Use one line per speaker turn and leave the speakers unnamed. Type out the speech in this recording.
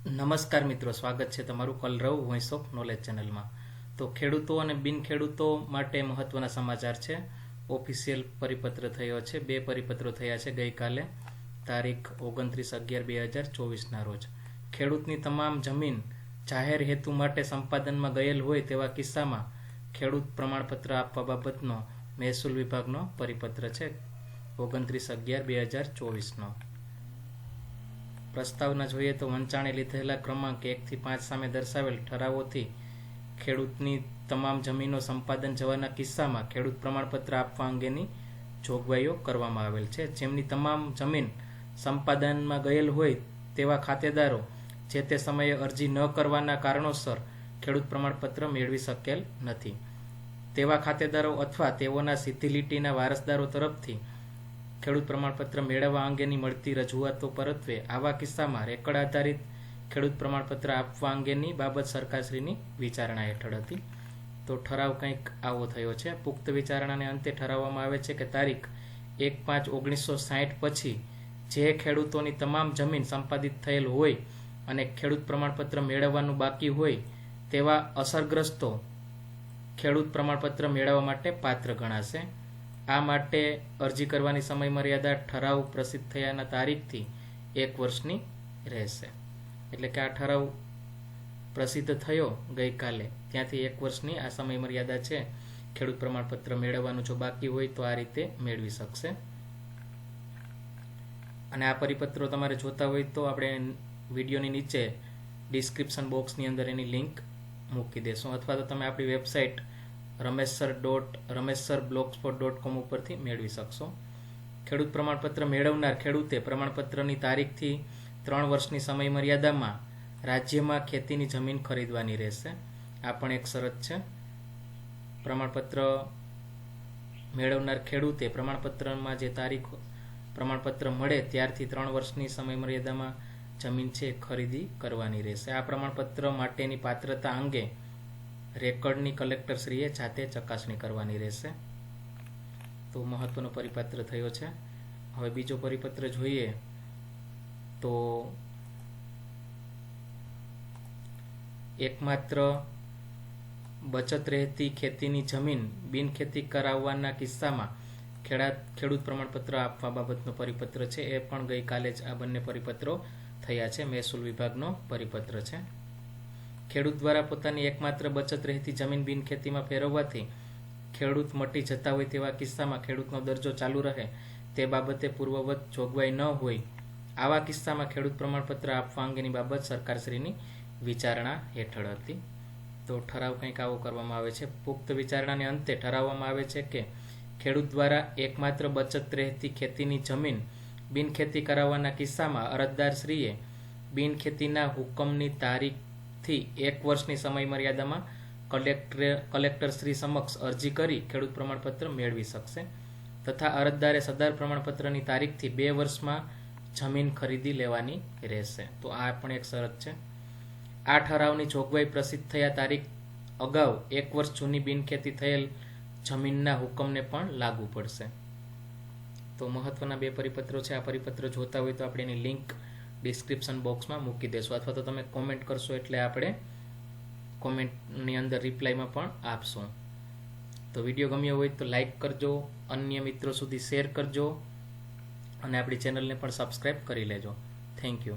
નમસ્કાર મિત્રો, સ્વાગત છે તમારું કલરવ વોઇસ ઓફ નોલેજ ચેનલમાં તો ખેડૂતો અને બિન ખેડૂતો માટે મહત્વના સમાચાર છે. ઓફિશિયલ પરિપત્ર થયો છે. બે પરિપત્રો થયા છે ગઈકાલે, તારીખ ઓગણત્રીસ અગિયાર બે હજાર ચોવીસના રોજ. ખેડૂતની તમામ જમીન જાહેર હેતુ માટે સંપાદનમાં ગયેલ હોય તેવા કિસ્સામાં ખેડૂત પ્રમાણપત્ર આપવા બાબતનો મહેસૂલ વિભાગનો પરિપત્ર છે. ઓગણત્રીસ અગિયાર બે હજાર ચોવીસનો. પ્રસ્તાવના જોઈએ તો વંચાણે લીધેલા ક્રમાંક એકથી પાંચ સામે દર્શાવેલ ઠરાવોથી ખેડૂતની તમામ જમીનો સંપાદન જવાના કિસ્સામાં ખેડૂત પ્રમાણપત્ર આપવા અંગેની જોગવાઈઓ કરવામાં આવેલ છે. જેમની તમામ જમીન સંપાદનમાં ગયેલ હોય તેવા ખાતેદારો જે તે સમયે અરજી ન કરવાના કારણોસર ખેડૂત પ્રમાણપત્ર મેળવી શકેલ નથી. તેવા ખાતેદારો અથવા તેઓના સીધી લીટીના વારસદારો તરફથી ખેડૂત પ્રમાણપત્ર મેળવવા અંગેની મળતી રજૂઆતો પરત્વે આવા કિસ્સામાં રેકર્ડ આધારિત ખેડૂત પ્રમાણપત્ર આપવા અંગેની બાબત સરકારશ્રીની વિચારણા હેઠળ હતી. તો ઠરાવ કંઈક આવો થયો છે. પુખ્ત વિચારણાને અંતે ઠરાવવામાં આવે છે કે તારીખ એક પાંચ ઓગણીસો સાહીઠ પછી જે ખેડૂતોની તમામ જમીન સંપાદિત થયેલ હોય અને ખેડૂત પ્રમાણપત્ર મેળવવાનું બાકી હોય તેવા અસરગ્રસ્તો ખેડૂત પ્રમાણપત્ર મેળવવા માટે પાત્ર ગણાશે. આ માટે અરજી કરવાની સમયમર્યાદા ઠરાવ પ્રસિદ્ધ થયાના તારીખથી એક વર્ષની રહેશે. એટલે કે આ ઠરાવ પ્રસિદ્ધ થયો ગઈકાલે. ત્યાંથી એક વર્ષની આ સમયમર્યાદા છે. ખેડૂત પ્રમાણપત્ર મેળવવાનું જો બાકી હોય તો આ રીતે મેળવી શકશે. અને આ પરિપત્રો તમારે જોતા હોય તો આપણે વિડીયોની નીચે ડિસ્ક્રિપ્શન બોક્સની અંદર એની લિંક મૂકી દેશું. અથવા તો તમે આપણી website Rameshsir dot Rameshsir blogspot dot com ઉપરથી મેળવી શકશો. ખેડૂત પ્રમાણપત્ર મેળવનાર ખેડૂતે પ્રમાણપત્રની તારીખથી ત્રણ વર્ષની સમય મર્યાદામાં રાજ્યમાં ખેતીની જમીન ખરીદવાની રહેશે. આ પણ એક શરત છે. પ્રમાણપત્ર મેળવનાર ખેડૂતે પ્રમાણપત્રમાં જે તારીખ, પ્રમાણપત્ર મળે ત્યારથી ત્રણ વર્ષની સમયમર્યાદામાં જમીન છે ખરીદી કરવાની રહેશે. આ પ્રમાણપત્ર માટેની પાત્રતા અંગે રેકર્ડની કલેક્ટરશ્રીએ જાતે ચકાસણી કરવાની રહેશે. તો મહત્વનો પરિપત્ર થયો છે. હવે બીજો પરિપત્ર જોઈએ તો એકમાત્ર બચત રહેતી ખેતીની જમીન બિનખેતી કરાવવાના કિસ્સામાં ખેડા, ખેડૂત પ્રમાણપત્ર આપવા બાબતનો પરિપત્ર છે. એ પણ ગઈકાલે જ આ બંને પરિપત્રો થયા છે. મહેસૂલ વિભાગનો પરિપત્ર છે. ખેડૂત દ્વારા પોતાની એકમાત્ર બચત રહેતી જમીન બિનખેતીમાં ફેરવવાથી ખેડૂત મટી જતા હોય તેવા કિસ્સામાં ખેડૂતનો દરજ્જો ચાલુ રહે. તે બાબતે પૂર્વવત જોગવાઈ ન હોય. આવા કિસ્સામાં ખેડૂત પ્રમાણપત્ર આપવા અંગેની બાબત સરકારશ્રીની વિચારણા હેઠળ હતી. તો ઠરાવ કંઈક આવો કરવામાં આવે છે. પુખ્ત વિચારણાને અંતે ઠરાવવામાં આવે છે કે ખેડૂત દ્વારા એકમાત્ર બચત રહેતી ખેતીની જમીન બિનખેતી કરાવવાના કિસ્સામાં અરજદારશ્રીએ બિનખેતીના હુકમની તારીખથી એક વર્ષની સમય મર્યાદામાં કલેક્ટર કલેક્ટરશ્રી સમક્ષ અરજી કરી ખેડૂત પ્રમાણપત્ર મેળવી શકશે તથા અરજદારે સદર પ્રમાણપત્રની તારીખથી બે વર્ષમાં જમીન ખરીદી લેવાની રહેશે. તો આ પણ એક શરત છે. આ ઠરાવની જોગવાઈ પ્રસિદ્ધ થયા તારીખ અગાઉ એક વર્ષ જૂની બિનખેતી થયેલ જમીનના હુકમને પણ લાગુ પડશે. તો મહત્વના બે પરિપત્રો છે. આ પરિપત્ર જોતા હોય તો આપણે એની લિંક ડિસ્ક્રિપ્શન બોક્સમાં મૂકી દેશું. અથવા તો તમે કોમેન્ટ કરશો એટલે આપણે કોમેન્ટની અંદર રિપ્લાયમાં પણ આપશું. તો વીડિયો ગમ્યો હોય તો લાઈક કરજો, અન્ય મિત્રો સુધી શેર કરજો, અને આપણી ચેનલને પણ સબસ્ક્રાઈબ કરી લેજો. Thank you